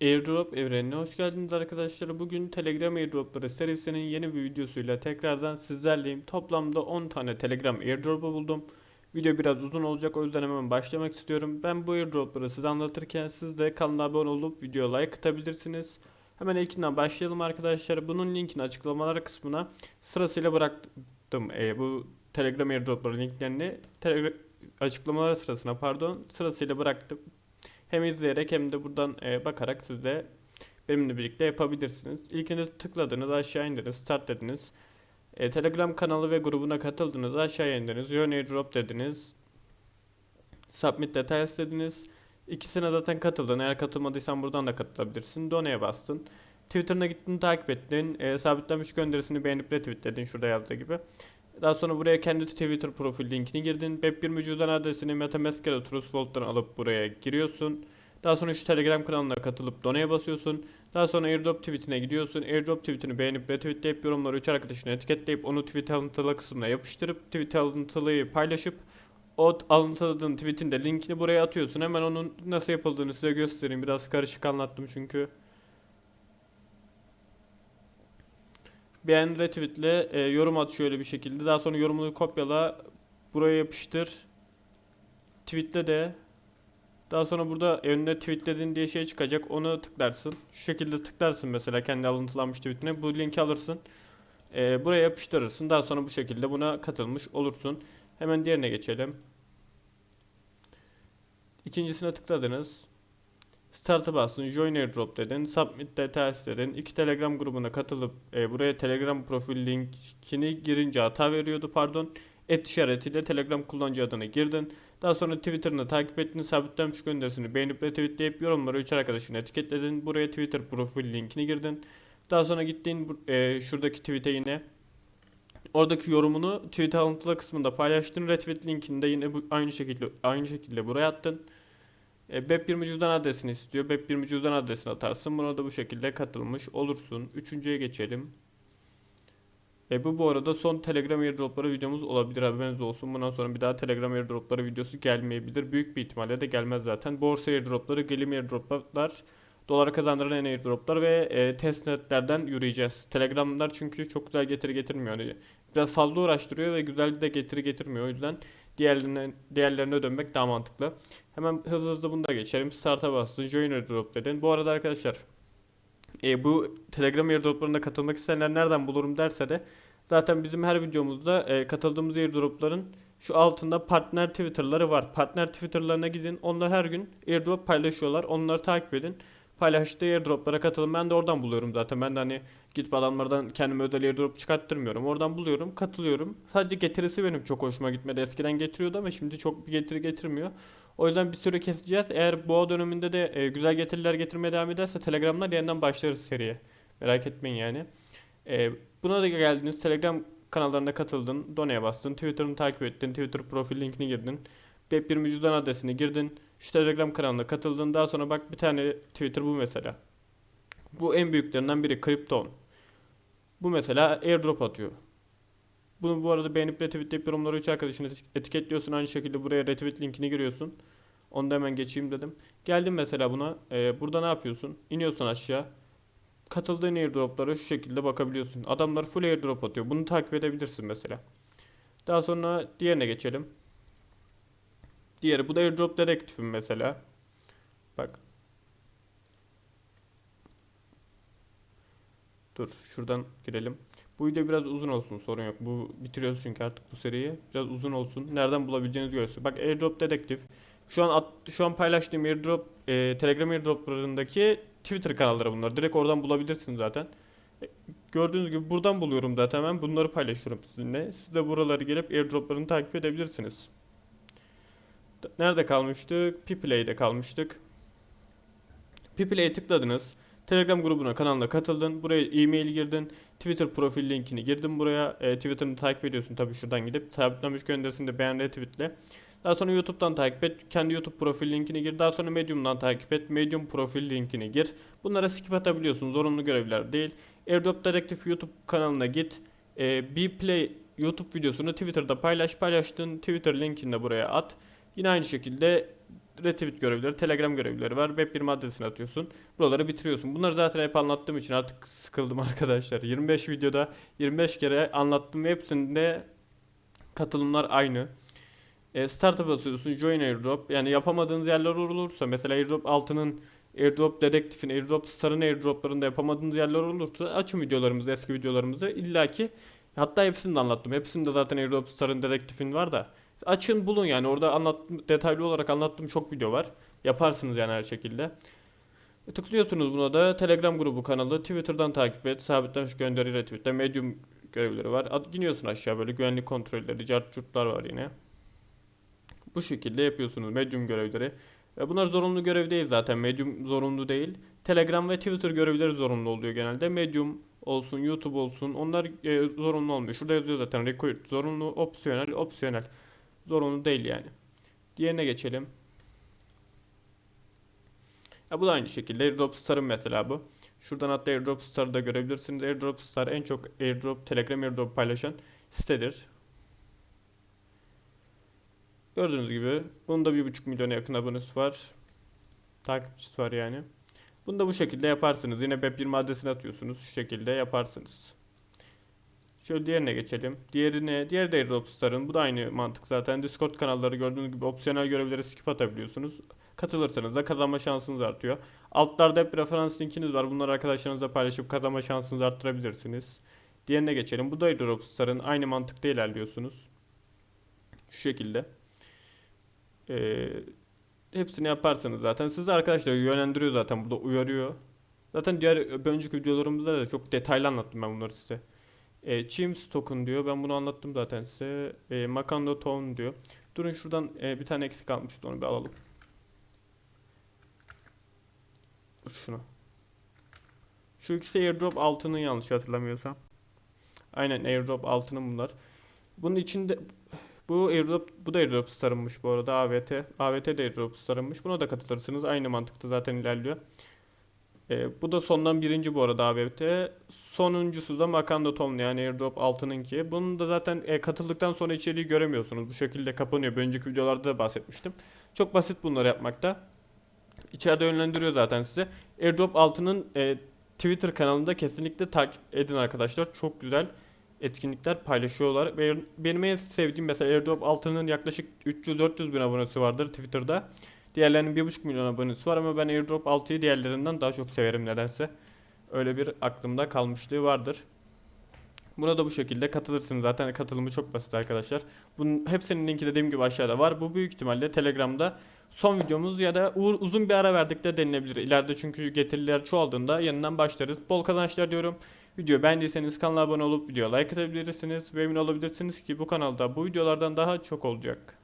Airdrop evrenine hoş geldiniz arkadaşlar. Bugün Telegram Airdropları serisinin yeni bir videosuyla tekrardan sizlerleyim. Toplamda 10 tane Telegram Airdrop'u buldum. Video biraz uzun olacak o yüzden hemen başlamak istiyorum. Ben bu Airdrop'ları size anlatırken siz de kanala abone olup videoya like atabilirsiniz. Hemen ilkinden başlayalım arkadaşlar. Bunun linkini açıklamalar kısmına sırasıyla bıraktım. Ee, bu Telegram Airdrop'ların linklerini Telegram açıklamalar sırasına pardon sırasıyla bıraktım. Hem izleyerek hem de buradan e, bakarak siz de benimle birlikte yapabilirsiniz. İlkini tıkladınız, aşağı indiniz, start dediniz. E, Telegram kanalı ve grubuna katıldınız, aşağı indiniz, Join Airdrop dediniz. Submit Details dediniz. İkisine zaten katıldın. Eğer katılmadıysan buradan da katılabilirsin. Done'ye bastın. Twitter'ına gittin, takip ettin. E, sabitlenmiş gönderisini beğenip retweetledin şurada yazdığı gibi. Daha sonra buraya kendi Twitter profil linkini girdin. Web1 cüzdan adresini Metamask ya da Trust Wallet'tan alıp buraya giriyorsun. Daha sonra şu Telegram kanalına katılıp donaya basıyorsun. Daha sonra Airdrop tweetine gidiyorsun. Airdrop tweetini beğenip retweetleyip yorumları 3 arkadaşına etiketleyip onu tweet alıntılı kısmına yapıştırıp tweet alıntılıyı paylaşıp o alıntıladığın tweetin de linkini buraya atıyorsun. Hemen onun nasıl yapıldığını size göstereyim. Biraz karışık anlattım çünkü. Beğen retweetle e, yorum at şöyle bir şekilde. Daha sonra yorumunu kopyala. Buraya yapıştır. Tweetle de. Daha sonra burada önüne tweetledin diye şey çıkacak. Onu tıklarsın. Şu şekilde tıklarsın mesela kendi alıntılanmış tweetine. Bu linki alırsın. E, buraya yapıştırırsın. Daha sonra bu şekilde buna katılmış olursun. Hemen diğerine geçelim. İkincisine tıkladınız. Start'a bastın, Join Airdrop dedin, Submit Details dedin. İki Telegram grubuna katılıp e, buraya Telegram profil linkini girince hata veriyordu pardon. Et işaretiyle Telegram kullanıcı adını girdin. Daha sonra Twitter'ını takip ettin, sabitlenmiş gönderisini beğenip retweetleyip yorumları 3 arkadaşını etiketledin. Buraya Twitter profil linkini girdin. Daha sonra gittin bu- e, şuradaki tweet'e yine Oradaki yorumunu tweet alıntılı kısmında paylaştın. Retweet linkini de yine bu, aynı şekilde aynı şekilde buraya attın. E, Web20 cüzdan adresini istiyor. Web20 cüzdan adresini atarsın. Buna da bu şekilde katılmış olursun. Üçüncüye geçelim. E, bu bu arada son Telegram airdropları videomuz olabilir haberiniz olsun. Bundan sonra bir daha Telegram airdropları videosu gelmeyebilir. Büyük bir ihtimalle de gelmez zaten. Borsa airdropları, gelim airdroplar, dolar kazandıran airdroplar ve e, testnetlerden yürüyeceğiz. Telegramlar çünkü çok güzel getiri getirmiyor. Yani biraz fazla uğraştırıyor ve güzel de getiri getirmiyor. O yüzden diğerlerine, diğerlerine dönmek daha mantıklı. Hemen hızlı hızlı bunu da geçelim. Start'a bastın. Join airdrop dedin. Bu arada arkadaşlar e, bu Telegram airdroplarına katılmak isteyenler nereden bulurum derse de zaten bizim her videomuzda e, katıldığımız airdropların şu altında partner Twitter'ları var. Partner Twitter'larına gidin. Onlar her gün airdrop paylaşıyorlar. Onları takip edin. Paylaştığı airdroplara katılın. Ben de oradan buluyorum zaten. Ben de hani gidip adamlardan kendime özel airdrop çıkarttırmıyorum. Oradan buluyorum, katılıyorum. Sadece getirisi benim çok hoşuma gitmedi. Eskiden getiriyordu ama şimdi çok bir getiri getirmiyor. O yüzden bir süre keseceğiz. Eğer boğa döneminde de e, güzel getiriler getirmeye devam ederse Telegram'dan yeniden başlarız seriye. Merak etmeyin yani. E, buna da geldiniz. Telegram kanallarına katıldın. Done'ye bastın. Twitter'ını takip ettin. Twitter profil linkini girdin. Web1 cüzdan adresini girdin. Şu Telegram kanalına katıldın. Daha sonra bak bir tane Twitter bu mesela. Bu en büyüklerinden biri Krypton. Bu mesela airdrop atıyor. Bunu bu arada beğenip retweetleyip yorumları 3 arkadaşını etik- etiketliyorsun. Aynı şekilde buraya retweet linkini giriyorsun. Onu da hemen geçeyim dedim. Geldim mesela buna. Ee, burada ne yapıyorsun? İniyorsun aşağı. Katıldığın airdroplara şu şekilde bakabiliyorsun. Adamlar full airdrop atıyor. Bunu takip edebilirsin mesela. Daha sonra diğerine geçelim. Diğeri bu da airdrop dedektifim mesela. Bak. Dur şuradan girelim. Bu video biraz uzun olsun sorun yok. Bu bitiriyoruz çünkü artık bu seriyi. Biraz uzun olsun. Nereden bulabileceğinizi görsün. Bak airdrop dedektif. Şu an at, şu an paylaştığım airdrop e, Telegram airdroplarındaki Twitter kanalları bunlar. Direkt oradan bulabilirsin zaten. E, Gördüğünüz gibi buradan buluyorum zaten hemen. Bunları paylaşıyorum sizinle. Siz de buraları gelip airdroplarını takip edebilirsiniz. Nerede kalmıştık? Piplay'de kalmıştık. Piplay'e tıkladınız. Telegram grubuna kanalına katıldın. Buraya e-mail girdin. Twitter profil linkini girdin buraya. E, Twitter'ını takip ediyorsun tabii şuradan gidip. Sabitlenmiş gönderisini de beğen retweetle. Daha sonra YouTube'dan takip et. Kendi YouTube profil linkini gir. Daha sonra Medium'dan takip et. Medium profil linkini gir. Bunlara skip atabiliyorsun. Zorunlu görevler değil. Airdrop Directive YouTube kanalına git. E, Bplay YouTube videosunu Twitter'da paylaş. Paylaştığın Twitter linkini de buraya at. Yine aynı şekilde retweet görevleri, telegram görevleri var. Web1 adresine atıyorsun. Buraları bitiriyorsun. Bunları zaten hep anlattığım için artık sıkıldım arkadaşlar. 25 videoda 25 kere anlattım ve hepsinde katılımlar aynı. E, start'a basıyorsun. Join airdrop. Yani yapamadığınız yerler olursa mesela airdrop altının airdrop dedektifin, airdrop star'ın airdroplarında yapamadığınız yerler olursa açın videolarımızı, eski videolarımızı. İlla ki hatta hepsini de anlattım. Hepsinde zaten airdrop star'ın dedektifin var da. Açın bulun yani orada anlattım, detaylı olarak anlattığım çok video var. Yaparsınız yani her şekilde. E, tıklıyorsunuz buna da Telegram grubu kanalı, Twitter'dan takip et, sabitlenmiş gönderi retweetle, Medium görevleri var. Ad, iniyorsun aşağı böyle güvenlik kontrolleri, cart var yine. Bu şekilde yapıyorsunuz Medium görevleri. E, bunlar zorunlu görev değil zaten. Medium zorunlu değil. Telegram ve Twitter görevleri zorunlu oluyor genelde. Medium olsun, YouTube olsun onlar e, zorunlu olmuyor. Şurada yazıyor zaten required zorunlu, opsiyonel, opsiyonel. Zorunlu değil yani. Diğerine geçelim. Ya bu da aynı şekilde Airdrop Star'ın mesela bu. Şuradan hatta Airdrop Star'ı da görebilirsiniz. Airdrop Star en çok Airdrop, Telegram Airdrop paylaşan sitedir. Gördüğünüz gibi bunun da 1.5 milyona yakın abonesi var. Takipçisi var yani. Bunu da bu şekilde yaparsınız. Yine Web20 adresini atıyorsunuz. Şu şekilde yaparsınız. Şöyle diğerine geçelim. Diğerine, diğer de Airdrop Star'ın. Bu da aynı mantık zaten. Discord kanalları gördüğünüz gibi opsiyonel görevleri skip atabiliyorsunuz. Katılırsanız da kazanma şansınız artıyor. Altlarda hep referans linkiniz var. Bunları arkadaşlarınızla paylaşıp kazanma şansınızı arttırabilirsiniz. Diğerine geçelim. Bu da Airdrop Star'ın aynı mantıkta ilerliyorsunuz. Şu şekilde. Ee, hepsini yaparsanız zaten sizi arkadaşlar yönlendiriyor zaten burada uyarıyor. Zaten diğer önceki videolarımızda da çok detaylı anlattım ben bunları size. E, Chims token diyor. Ben bunu anlattım zaten size. E, Makando Town diyor. Durun şuradan e, bir tane eksik kalmıştı onu bir alalım. Şunu. Şu ikisi airdrop altının yanlış hatırlamıyorsam. Aynen airdrop altının bunlar. Bunun içinde bu airdrop bu da airdrop sarılmış bu arada AVT. AVT de airdrop sarılmış. Buna da katılırsınız. Aynı mantıkta zaten ilerliyor. Ee, bu da sondan birinci bu arada AVT. Sonuncusu da Makanda Tom yani airdrop altınınki. Bunun da zaten e, katıldıktan sonra içeriği göremiyorsunuz. Bu şekilde kapanıyor. Bir önceki videolarda da bahsetmiştim. Çok basit bunları yapmakta. İçeride yönlendiriyor zaten size. Airdrop altının e, Twitter kanalında kesinlikle takip edin arkadaşlar. Çok güzel etkinlikler paylaşıyorlar. Benim en sevdiğim mesela Airdrop altının yaklaşık 300-400 bin abonesi vardır Twitter'da. Diğerlerinin 1.5 milyon abonesi var ama ben Airdrop 6'yı diğerlerinden daha çok severim nedense. Öyle bir aklımda kalmışlığı vardır. Buna da bu şekilde katılırsınız. Zaten katılımı çok basit arkadaşlar. Bunun hepsinin linki dediğim gibi aşağıda var. Bu büyük ihtimalle Telegram'da son videomuz ya da uzun bir ara verdik de denilebilir. İleride çünkü getiriler çoğaldığında yanından başlarız. Bol kazançlar diyorum. Video beğendiyseniz kanala abone olup videoya like atabilirsiniz ve emin olabilirsiniz ki bu kanalda bu videolardan daha çok olacak.